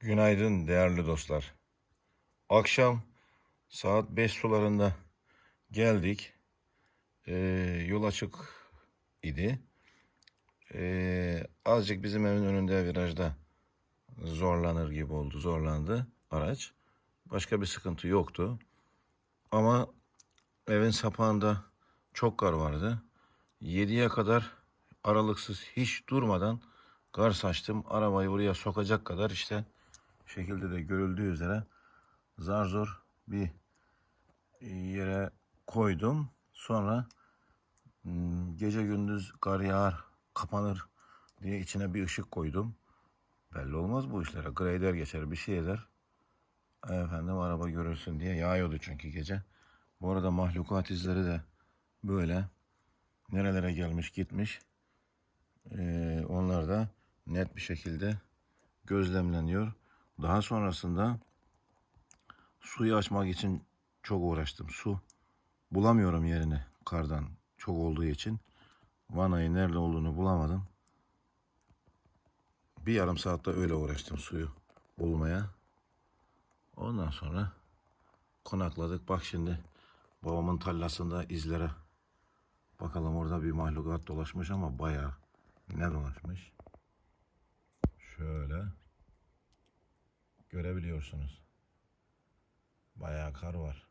Günaydın değerli dostlar. Akşam saat 5 sularında geldik. Ee, yol açık idi. Ee, azıcık bizim evin önünde virajda zorlanır gibi oldu. Zorlandı araç. Başka bir sıkıntı yoktu. Ama evin sapağında çok kar vardı. 7'ye kadar aralıksız hiç durmadan kar saçtım. Arabayı buraya sokacak kadar işte şekilde de görüldüğü üzere zar zor bir yere koydum. Sonra hmm, gece gündüz kar yağar, kapanır diye içine bir ışık koydum. Belli olmaz bu işlere. Grader geçer bir şey eder. Efendim araba görürsün diye yağıyordu çünkü gece. Bu arada mahlukat izleri de böyle nerelere gelmiş gitmiş. Ee, onlar da net bir şekilde gözlemleniyor. Daha sonrasında suyu açmak için çok uğraştım. Su bulamıyorum yerini kardan çok olduğu için. Vanayı nerede olduğunu bulamadım. Bir yarım saatte öyle uğraştım suyu bulmaya. Ondan sonra konakladık. Bak şimdi babamın tallasında izlere. Bakalım orada bir mahlukat dolaşmış ama bayağı ne dolaşmış. Görebiliyorsunuz. Bayağı kar var.